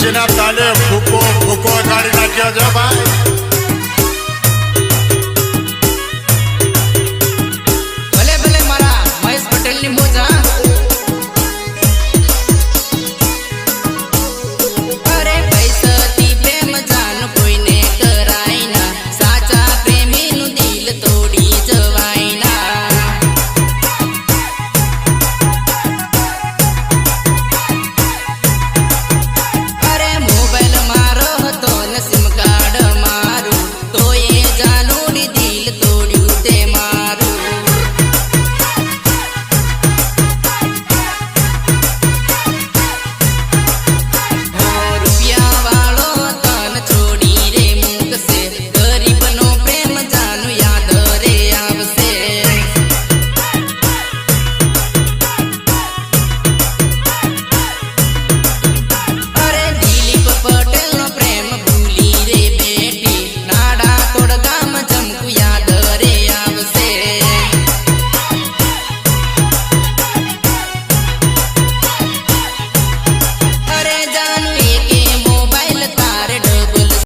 બીજના તાલે ફૂકો ફૂકો કાઢી નાખ્યો છે ભાઈ